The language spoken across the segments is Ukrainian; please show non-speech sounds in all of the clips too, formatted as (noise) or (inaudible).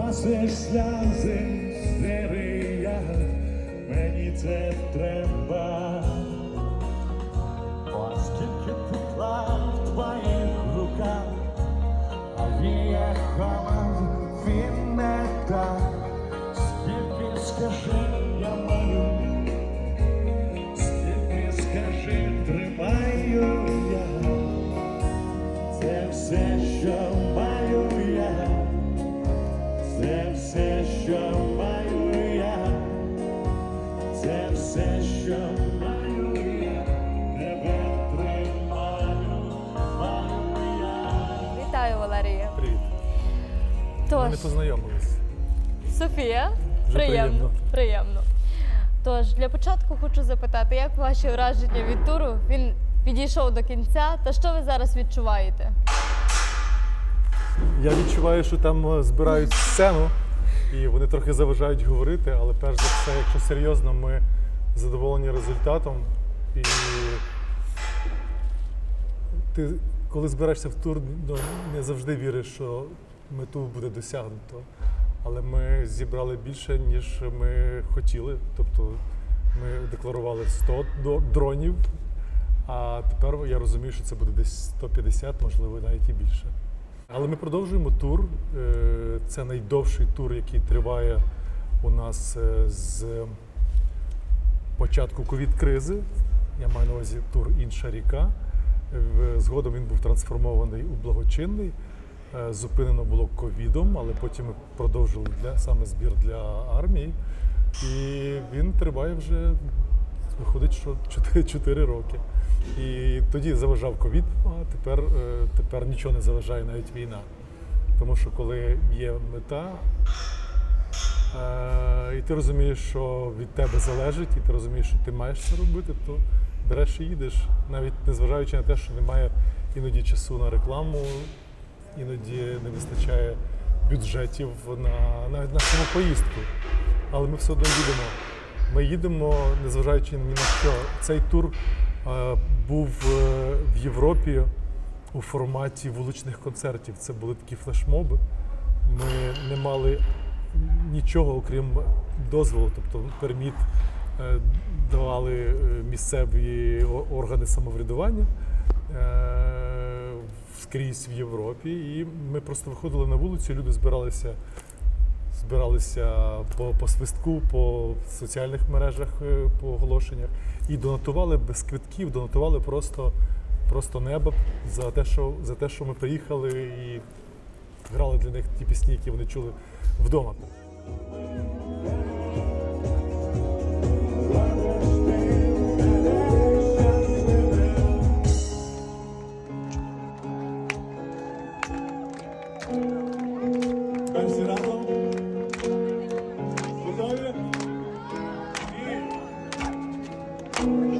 Носиш сльози, я, мені це треба. Оскільки тепла в твоїх руках, а віє холод, він не так. Скільки скажи, я маю, скільки скажи, тримаю я. Це все, що що маю я, це все, що маю я, тебе тримаю, маю я. Вітаю, Валерія. Привіт. Ми не познайомились. Софія, Вже приємно, приємно. приємно. Тож, для початку хочу запитати, як ваші враження від туру? Він підійшов до кінця. Та що ви зараз відчуваєте? Я відчуваю, що там е, збирають сцену, і вони трохи заважають говорити, але перш за все, якщо серйозно, ми задоволені результатом. І ти, коли збираєшся в тур, ну, не завжди віриш, що мету буде досягнуто. Але ми зібрали більше, ніж ми хотіли. Тобто ми декларували 100 дронів, а тепер я розумію, що це буде десь 150, можливо, навіть і більше. Але ми продовжуємо тур. Е, Це найдовший тур, який триває у нас е, з початку ковід-кризи. Я маю на увазі тур Інша ріка. Згодом він був трансформований у благочинний. Е, Зупинено було ковідом, але потім ми продовжили для, саме збір для армії. І він триває вже, виходить, що 4, 4 роки. І тоді заважав ковід, а тепер, е, тепер нічого не заважає навіть війна. Тому що коли є мета, е, і ти розумієш, що від тебе залежить, і ти розумієш, що ти маєш це робити, то береш і їдеш, навіть незважаючи на те, що немає іноді часу на рекламу, іноді не вистачає бюджетів на навіть на саму поїздку. Але ми все одно їдемо. Ми їдемо, незважаючи ні на що. Цей тур був е, в Європі у форматі вуличних концертів. Це були такі флешмоби. Ми не мали нічого, окрім дозволу, тобто перміт е, давали е, місцеві органи самоврядування скрізь в Європі. І ми просто виходили на вулицю, люди збиралися збиралися по, по свистку, по соціальних мережах, е, по оголошеннях і донатували без квитків, донатували просто, просто небо за те, що, за те, що ми приїхали і грали для них ті пісні, які вони чули вдома. story.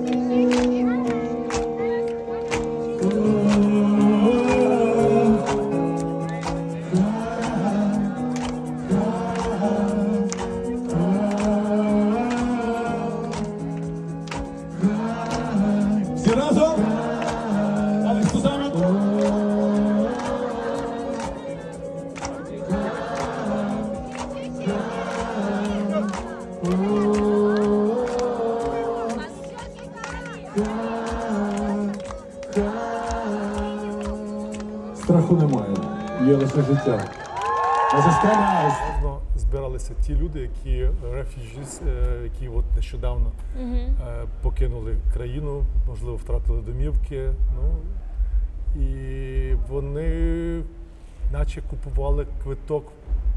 Нещодавно е, покинули країну, можливо, втратили домівки. Ну і вони наче купували квиток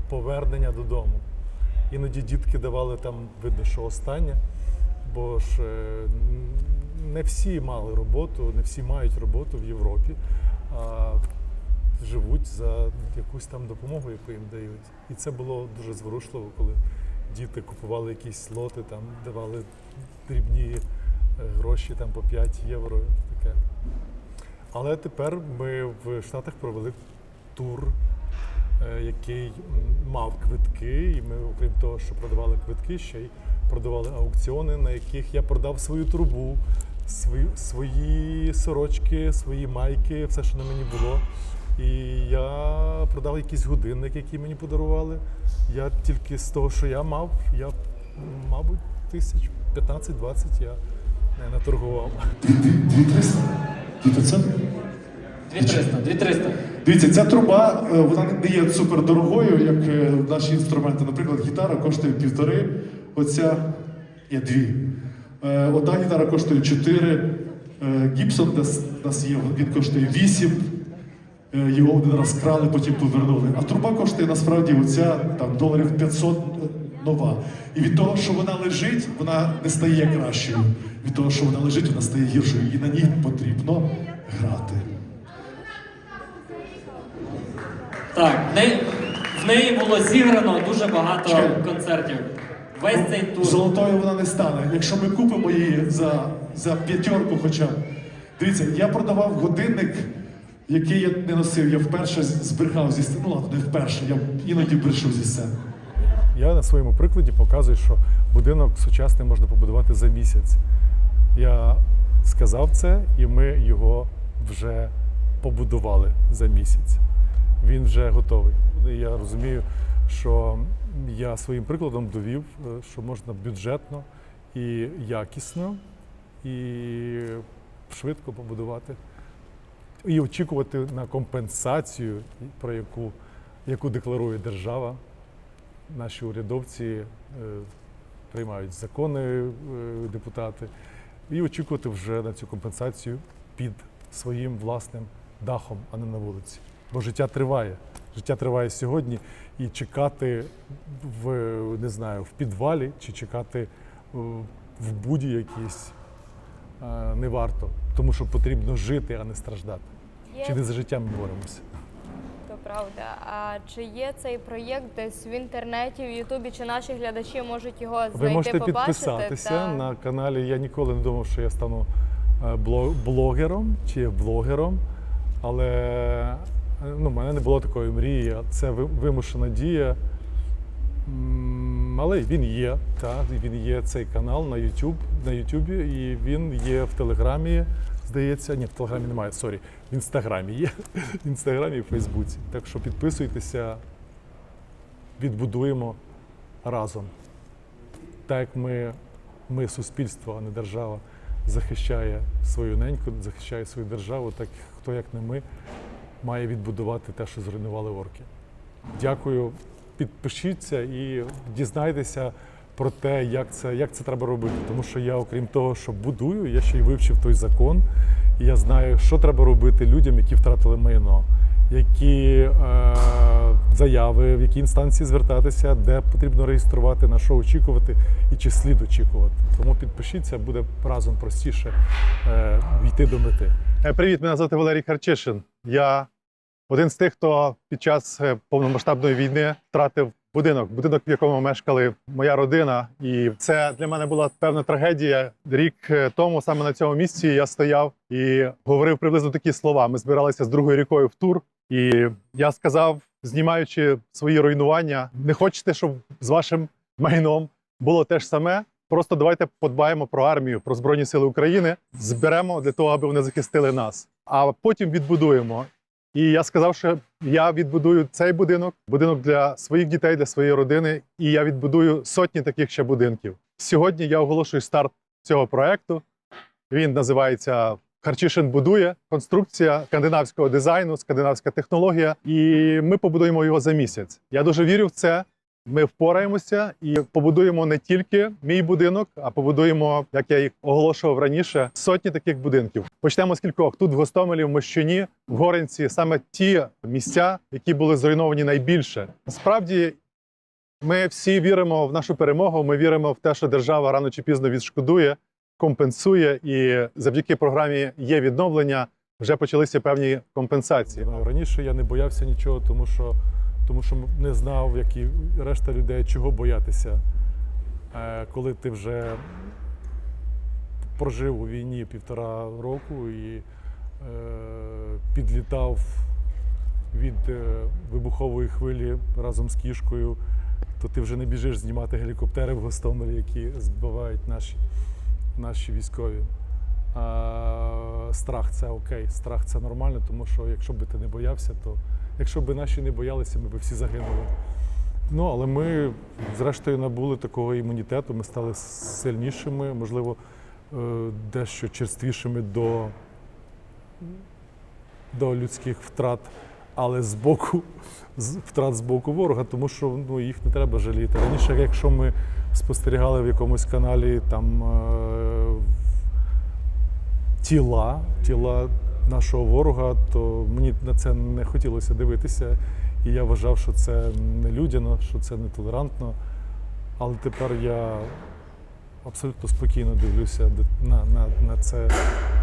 повернення додому. Іноді дітки давали там, видно, що останнє, бо ж е, не всі мали роботу, не всі мають роботу в Європі. А живуть за якусь там допомогу, яку їм дають. І це було дуже зворушливо, коли діти купували якісь лоти, там давали дрібні е, гроші там по 5 євро. Таке. Але тепер ми в Штатах провели тур, е, який мав квитки, і ми, окрім того, що продавали квитки, ще й продавали аукціони, на яких я продав свою трубу, свої, свої сорочки, свої майки, все, що на мені було. І я продав якийсь годинник, який мені подарували. Я тільки з того, що я мав, я, мабуть, тисяч 15-20 я не наторгував. 2300? 2500? 2300, 2300. Дивіться, ця труба е, вона не є супердорогою, як е, наші інструменти. Наприклад, гітара коштує півтори, оця є дві. Е, Одна гітара коштує чотири. Гібсон у нас є, він коштує вісім. Е, Його один раз крали, потім повернули. А труба коштує насправді оця там доларів 500 нова. І від того, що вона лежить, вона не стає кращою. Від того, що вона лежить, вона стає гіршою. І на ній потрібно грати. Так, в неї, в неї було зіграно дуже багато Чекай. концертів. Весь цей тур. Золотою вона не стане. Якщо ми купимо її за, за п'ятерку хоча б. Дивіться, я продавав годинник, який я не носив. Я вперше збрехав зі сцени. Ну ладно, не вперше, я іноді брешу зі сцени. Я на своєму прикладі показую, що будинок сучасний можна побудувати за місяць. Я сказав це, і ми його вже побудували за місяць. Він вже готовий. Я розумію, що я своїм прикладом довів, е, що можна бюджетно і якісно, і швидко побудувати. І очікувати на компенсацію, про яку, яку декларує держава наші урядовці е, приймають закони, е, депутати, і очікувати вже на цю компенсацію під своїм власним дахом, а не на вулиці. Бо життя триває. Життя триває сьогодні, і чекати в не знаю, в підвалі чи чекати е, в буді якійсь е, не варто, тому що потрібно жити, а не страждати. Є Чи не за життя ми боремося? То правда. А чи є цей проєкт десь в інтернеті, в Ютубі, чи наші глядачі можуть його знайти, Ви можете побачити? підписатися Та- на каналі. Я ніколи не думав, що я стану е, блогером чи блогером, але е, ну, в мене не було такої мрії. Це вимушена дія. Але він є, так, він є цей канал на YouTube, на YouTube, і він є в Телеграмі, здається. Ні, в Телеграмі немає, сорі. В інстаграмі є. В інстаграмі і в Фейсбуці. Так що підписуйтеся, відбудуємо разом так як ми, ми суспільство, а не держава, захищає свою неньку, захищає свою державу, так хто як не ми має відбудувати те, що зруйнували орки. Дякую. Підпишіться і дізнайтеся про те, як це, як це треба робити. Тому що я, окрім того, що будую, я ще й вивчив той закон, і я знаю, що треба робити людям, які втратили майно, які е, заяви, в які інстанції звертатися, де потрібно реєструвати, на що очікувати і чи слід очікувати. Тому підпишіться, буде разом простіше е, йти до мети. Привіт, мене звати Валерій Харчишин. Я один з тих, хто під час е, повномасштабної війни втратив будинок, будинок, в якому мешкали моя родина. І це для мене була певна трагедія. Рік е, тому саме на цьому місці я стояв і говорив приблизно такі слова. Ми збиралися з другою рікою в тур, і я сказав, знімаючи свої руйнування, не хочете, щоб з вашим майном було те ж саме. Просто давайте подбаємо про армію, про збройні сили України, зберемо для того, аби вони захистили нас, а потім відбудуємо. І я сказав, що я відбудую цей будинок, будинок для своїх дітей, для своєї родини, і я відбудую сотні таких ще будинків. Сьогодні я оголошую старт цього проекту. Він називається Харчишин будує конструкція скандинавського дизайну, скандинавська технологія. І ми побудуємо його за місяць. Я дуже вірю в це. Ми впораємося і побудуємо не тільки мій будинок, а побудуємо, як я їх оголошував раніше, сотні таких будинків. Почнемо з кількох тут в Гостомелі, в Мощуні, в Горенці, саме ті місця, які були зруйновані найбільше. Насправді. Ми всі віримо в нашу перемогу. Ми віримо в те, що держава рано чи пізно відшкодує, компенсує, і завдяки програмі є відновлення. Вже почалися певні компенсації. Раніше я не боявся нічого, тому що тому що не знав, як і решта людей, чого боятися. Е, Коли ти вже прожив у війні півтора року і е, підлітав від е, вибухової хвилі разом з кішкою, то ти вже не біжиш знімати гелікоптери в Гостомелі, які збивають наші, наші військові. Страх це окей, страх це нормально, тому що якщо би ти не боявся, то якщо б наші не боялися, ми б всі загинули. Ну, але ми, зрештою, набули такого імунітету, ми стали сильнішими, можливо, е, дещо черствішими до, до людських втрат, але з боку втрат з боку ворога, тому що ну, їх не треба жаліти. Раніше, якщо ми спостерігали в якомусь каналі там е, тіла, тіла нашого ворога, то мені на це не хотілося дивитися. І я вважав, що це не людяно, що це нетолерантно. Але тепер я абсолютно спокійно дивлюся на, на, на це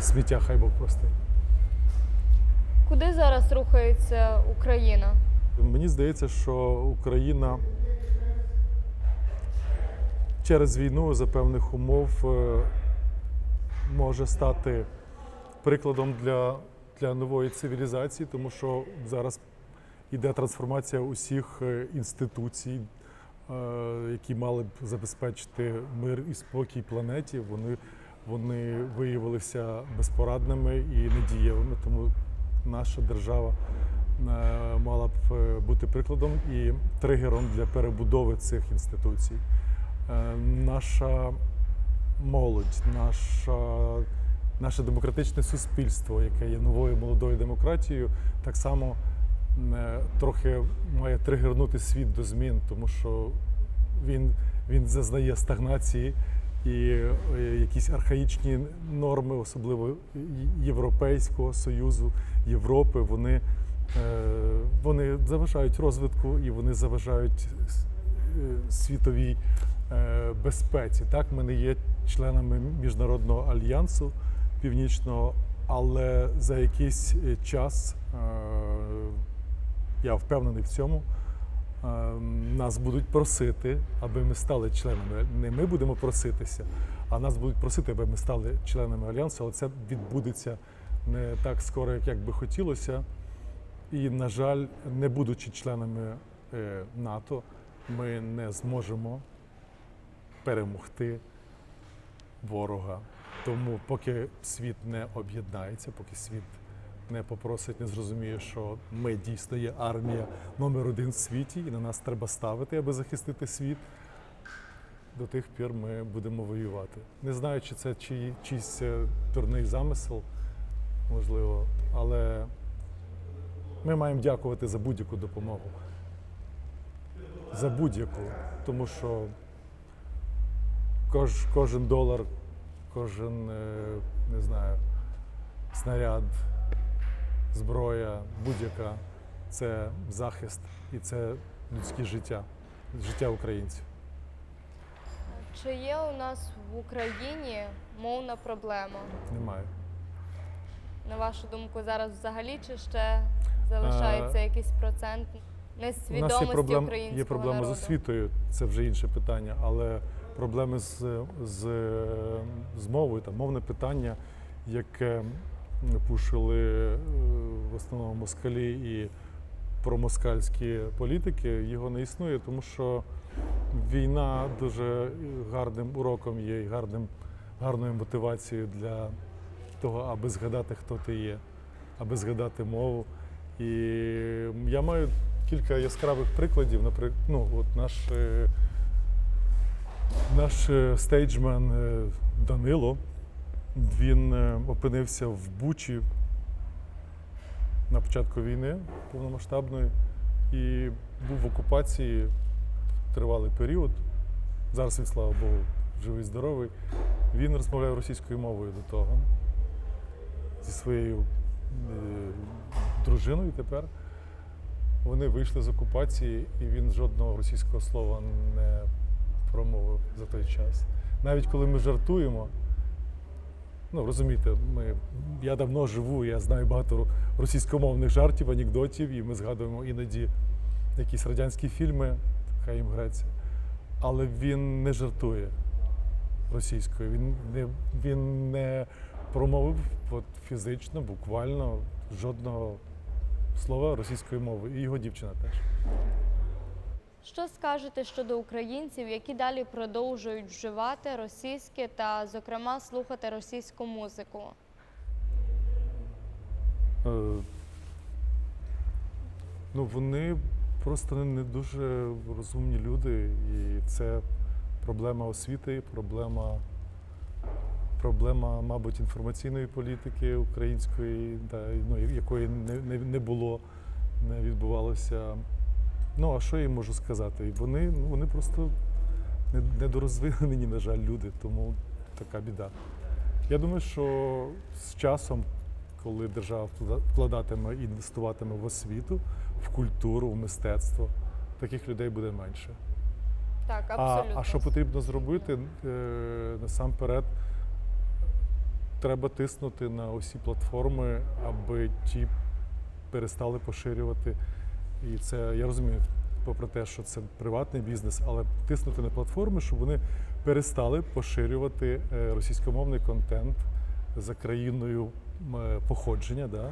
сміття, хай Бог простить. Куди зараз рухається Україна? Мені здається, що Україна через війну за певних умов е, може стати прикладом для, для нової цивілізації, тому що зараз йде трансформація усіх е, інституцій, е, які мали б забезпечити мир і спокій планеті. Вони, вони виявилися безпорадними і недієвими, тому наша держава е, мала б бути прикладом і тригером для перебудови цих інституцій. Наша молодь, наша, наше демократичне суспільство, яке є новою молодою демократією, так само е, трохи має тригернути світ до змін, тому що він, він зазнає стагнації і е, якісь архаїчні норми, особливо Європейського Союзу, Європи, вони, е, вони заважають розвитку і вони заважають світовій безпеці. Так, ми не є членами міжнародного альянсу північного, але за якийсь е, час е, я впевнений в цьому. е, Нас будуть просити, аби ми стали членами. Не ми будемо проситися, а нас будуть просити, аби ми стали членами альянсу, але це відбудеться не так скоро, як би хотілося. І, на жаль, не будучи членами НАТО, ми не зможемо перемогти ворога. Тому поки світ не об'єднається, поки світ не попросить, не зрозуміє, що ми дійсно є армія номер один в світі, і на нас треба ставити, аби захистити світ. До тих пір ми будемо воювати. Не знаю, чи це чий, чийсь е, дурний замисел, можливо, але ми маємо дякувати за будь-яку допомогу. За будь-яку. Тому що кож, кожен долар, кожен, е, не знаю, снаряд, зброя, будь-яка це захист і це людське життя, життя українців. Чи є у нас в Україні мовна проблема? Немає. На вашу думку, зараз взагалі чи ще залишається Е, якийсь процент У нас несвідомості є, проблем, українського є проблеми народу? з освітою, це вже інше питання, але проблеми з, з, з мовою, там, мовне питання, яке пушили е, в основному москалі і промоскальські політики, його не існує, тому що війна дуже гарним уроком є і гарним, гарною мотивацією для того, аби згадати, хто ти є, аби згадати мову. І я маю кілька яскравих прикладів. Наприклад, ну, от наш, е, наш е, стейджмен е, Данило, він е, опинився в Бучі на початку війни повномасштабної і був в окупації тривалий період. Зараз він, слава Богу, живий, здоровий. Він розмовляє російською мовою до того зі своєю дружиною тепер. Вони вийшли з окупації, і він жодного російського слова не промовив за той час. Навіть коли ми жартуємо, ну розумієте, ми, я давно живу, я знаю багато російськомовних жартів, анекдотів, і ми згадуємо іноді якісь радянські фільми, хай їм греться. Але він не жартує російською. Він не, він не промовив от, фізично, буквально жодного слова російської мови. І його дівчина теж. Що скажете щодо українців, які далі продовжують вживати російське та, зокрема, слухати російську музику? Е, Ну, вони просто не, дуже розумні люди, і це проблема освіти, проблема, проблема, мабуть, інформаційної політики української, да, ну, якої не, не, не було, не відбувалося. Ну, а що я їм можу сказати? Вони, ну, вони просто не- недорозвинені, на жаль, люди, тому така біда. Я думаю, що з часом, коли держава вкладатиме і інвестуватиме в освіту, в культуру, в мистецтво, таких людей буде менше. Так, А, а що потрібно зробити? Е, насамперед, треба тиснути на усі платформи, аби ті перестали поширювати. І це я розумію, попри те, що це приватний бізнес, але тиснути на платформи, щоб вони перестали поширювати е, російськомовний контент за країною е, походження. Да?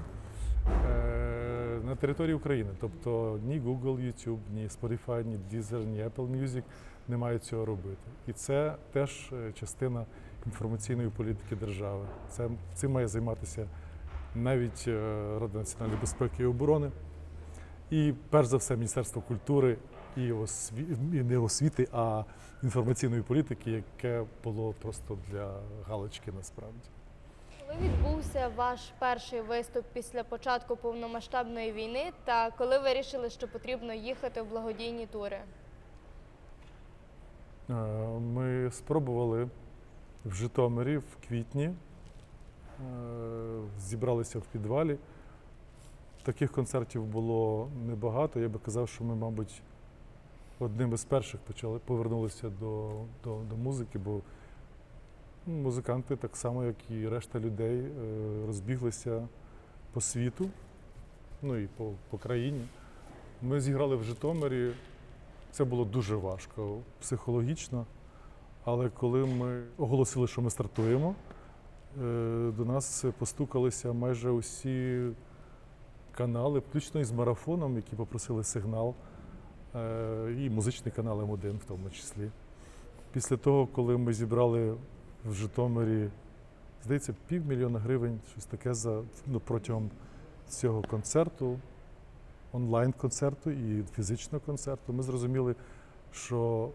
е, На території України, тобто ні Google, YouTube, ні Spotify, ні Deezer, ні Apple Music не мають цього робити. І це теж частина інформаційної політики держави. Це цим має займатися навіть Рада національної безпеки і оборони. І перш за все Міністерство культури і, осві... і не освіти, а інформаційної політики, яке було просто для галочки насправді. Коли відбувся ваш перший виступ після початку повномасштабної війни, та коли вирішили, що потрібно їхати в благодійні тури? Е, Ми спробували в Житомирі в квітні, е, зібралися в підвалі. Таких концертів було небагато. Я би казав, що ми, мабуть, одним із перших почали повернулися до, до, до музики, бо ну, музиканти, так само, як і решта людей, е, розбіглися по світу, ну і по, по країні. Ми зіграли в Житомирі. Це було дуже важко психологічно. Але коли ми оголосили, що ми стартуємо, е, до нас постукалися майже усі канали, включно із марафоном, які попросили сигнал, е, і музичний канал М1 в тому числі. Після того, коли ми зібрали в Житомирі, здається, півмільйона гривень, щось таке за ну, протягом цього концерту, онлайн-концерту і фізичного концерту, ми зрозуміли, що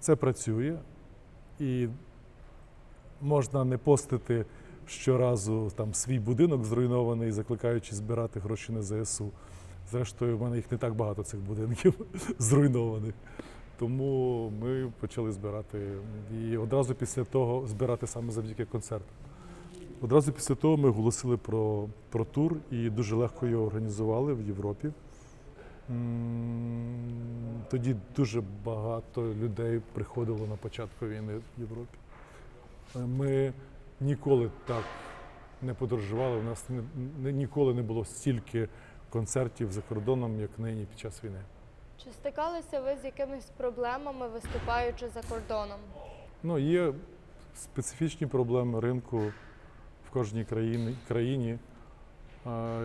це працює і можна не постити щоразу там свій будинок зруйнований, закликаючи збирати гроші на ЗСУ. Зрештою, в мене їх не так багато цих будинків (laughs) зруйнованих. Тому ми почали збирати. І одразу після того збирати саме завдяки концерту. Одразу після того ми оголосили про, про тур і дуже легко його організували в Європі. Тоді дуже багато людей приходило на початку війни в Європі. Ми ніколи так не подорожували. У нас не, ніколи не було стільки концертів за кордоном, як нині під час війни. Чи стикалися ви з якимись проблемами, виступаючи за кордоном? Ну, є специфічні проблеми ринку в кожній країні. країні.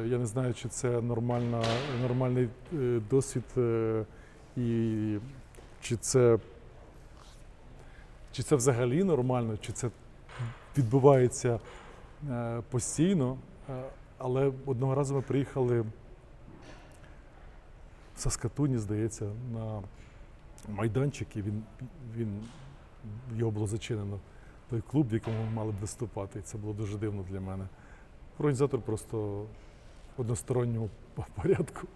Я не знаю, чи це нормальна, нормальний е, досвід, е, і чи це, чи це взагалі нормально, чи це відбувається е, постійно. Е, Але одного разу ми приїхали в Саскатуні, здається, на майданчик, і він, він його було зачинено той клуб, в якому ми мали б виступати. І це було дуже дивно для мене. Організатор просто в односторонньому (laughs) порядку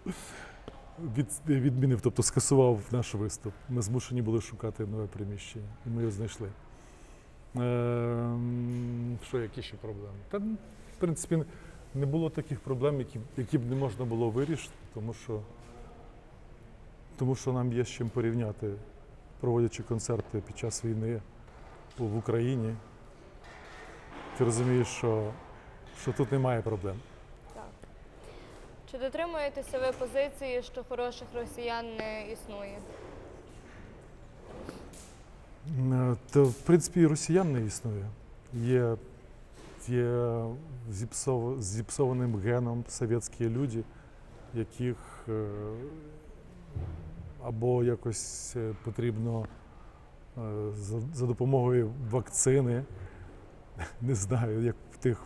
від, відмінив, тобто скасував наш виступ. Ми змушені були шукати нове приміщення, і ми його знайшли. Ем, що, які ще проблеми? Та, в принципі, не було таких проблем, які, які б не можна було вирішити, тому що, тому що нам є з чим порівняти проводячи концерти під час війни в Україні, ти розумієш, що, що тут немає проблем. Так. Чи дотримуєтеся ви позиції, що хороших росіян не існує? Е, Та, в принципі, і росіян не існує. Є, є зіпсов, зіпсованим геном совєтські люди, яких, е, або якось е, потрібно за, допомогою вакцини, (laughs) не знаю, як в тих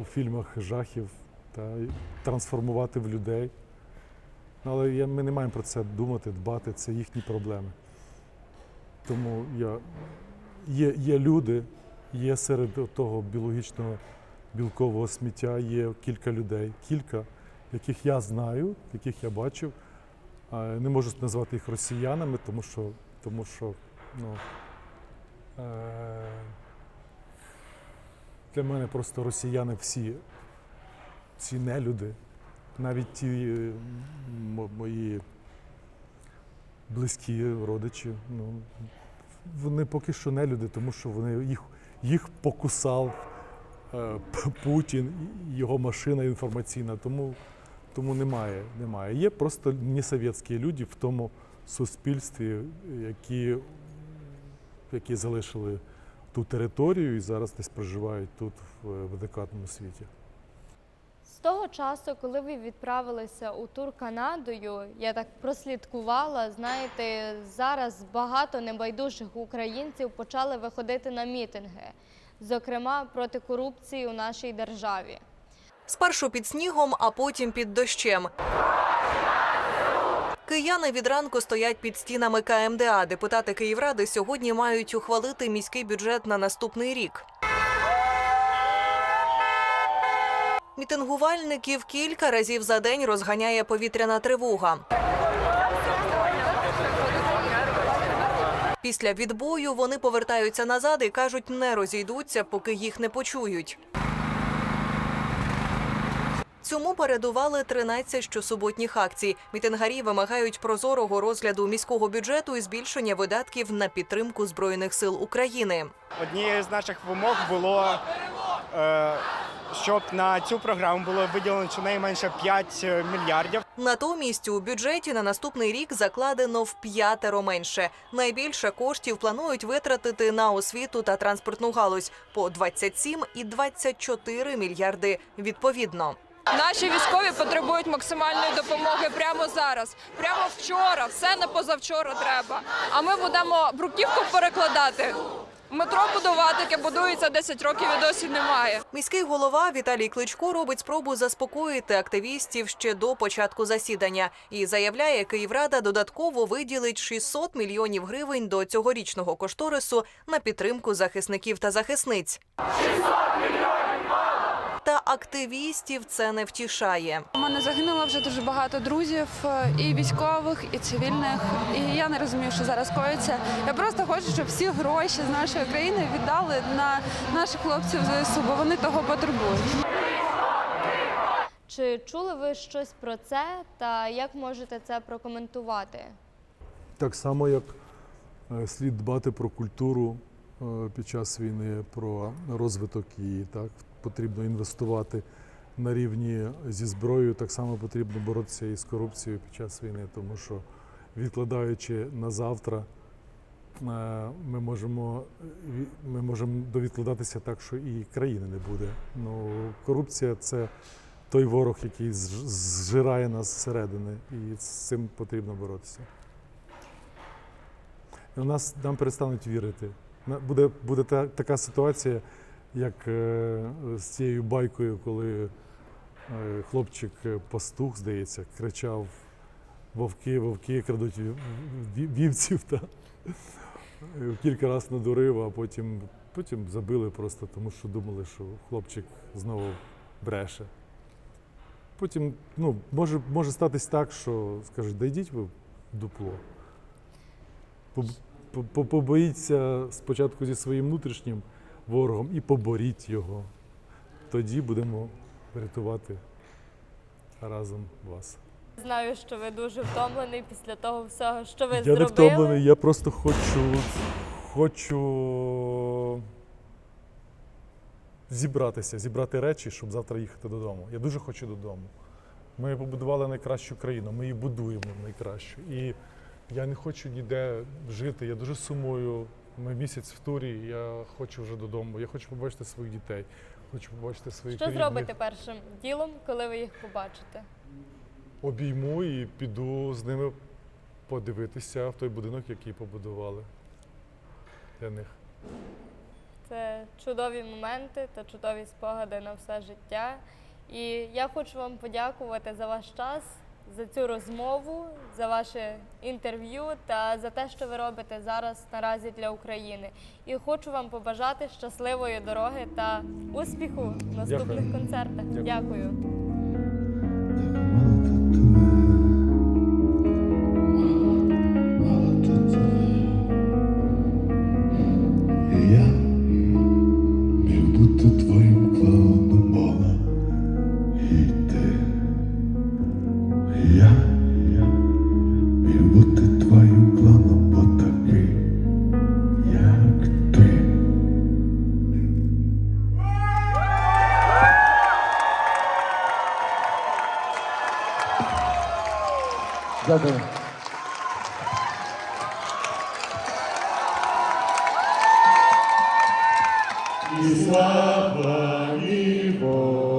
у фільмах жахів, та трансформувати в людей. Але ми не маємо про це думати, дбати, це їхні проблеми. Тому я, є, є люди, є серед того біологічного білкового сміття, є кілька людей, кілька, яких я знаю, яких я бачив. Не можу назвати їх росіянами, тому що, тому що ну, е, для мене просто росіяни всі, всі нелюди. Навіть ті мої близькі родичі, ну, вони поки що не люди, тому що вони їх, їх покусав е, Путін, його машина інформаційна. Тому, тому немає, немає. Є просто несовєтські люди в тому суспільстві, які, які залишили ту територію і зараз десь проживають тут, в, декадному світі. Того часу, коли ви відправилися у тур Канадою, я так прослідкувала. Знаєте, зараз багато небайдужих українців почали виходити на мітинги, зокрема проти корупції у нашій державі. Спершу під снігом, а потім під дощем. Кияни від ранку стоять під стінами КМДА. Депутати Київради сьогодні мають ухвалити міський бюджет на наступний рік. Мітингувальників кілька разів за день розганяє повітряна тривога. Після відбою вони повертаються назад і кажуть, не розійдуться, поки їх не почують. Цьому передували 13 щосуботніх акцій. Мітингарі вимагають прозорого розгляду міського бюджету і збільшення видатків на підтримку збройних сил України. Однією з наших вимог було, е, щоб на цю програму було виділено щонайменше 5 мільярдів. Натомість у бюджеті на наступний рік закладено в п'ятеро менше. Найбільше коштів планують витратити на освіту та транспортну галузь по 27 і 24 мільярди відповідно. Наші військові потребують максимальної допомоги прямо зараз, прямо вчора, все не позавчора треба. А ми будемо бруківку перекладати. Метро будувати, яке будується 10 років і досі немає. Міський голова Віталій Кличко робить спробу заспокоїти активістів ще до початку засідання і заявляє, Київрада додатково виділить 600 мільйонів гривень до цьогорічного кошторису на підтримку захисників та захисниць. Та активістів це не втішає. У мене загинуло вже дуже багато друзів, е, і військових, і цивільних. І я не розумію, що зараз коїться. Я просто хочу, щоб всі гроші з нашої країни віддали на наших хлопців ЗСУ, бо вони того потребують. Чи чули ви щось про це та як можете це прокоментувати? Так само, як е, слід дбати про культуру під час війни, про розвиток її. Так потрібно інвестувати на рівні зі зброєю. Так само потрібно боротися і з корупцією під час війни, тому що відкладаючи на завтра, е, ми можемо, ми можемо довідкладатися так, що і країни не буде. Ну, корупція це той ворог, який зжирає нас зсередини, і з цим потрібно боротися. У нас нам перестануть вірити. Буде, буде та, така ситуація, як е, з цією байкою, коли е, хлопчик е, пастух, здається, кричав: вовки, вовки крадуть вів- вів- вівців. Та. Е, Кілька разів надурив, а потім, потім забили просто, тому що думали, що хлопчик знову бреше. Потім ну, може, може статись так, що скажуть, да йдіть ви дупло. Поб- по- по- Побоїться спочатку зі своїм внутрішнім ворогом і поборіть його. Тоді будемо рятувати разом вас. Знаю, що ви дуже втомлений після того всього, що ви я зробили. не втомлений, я просто хочу, хочу зібратися, зібрати речі, щоб завтра їхати додому. Я дуже хочу додому. Ми побудували найкращу країну, ми її будуємо найкращу. І я не хочу ніде жити, я дуже сумую. Ми місяць в турі, я хочу вже додому, я хочу побачити своїх дітей, хочу побачити своїх Що рідних. зробите першим ділом, коли ви їх побачите? Обійму і піду з ними подивитися в той будинок, який побудували для них. Це чудові моменти та чудові спогади на все життя. І я хочу вам подякувати за ваш час за цю розмову, за ваше інтерв'ю та за те, що ви робите зараз наразі для України. І хочу вам побажати щасливої дороги та успіху в наступних Дякую. концертах. Дякую. 다들. 이 사랑이 뭐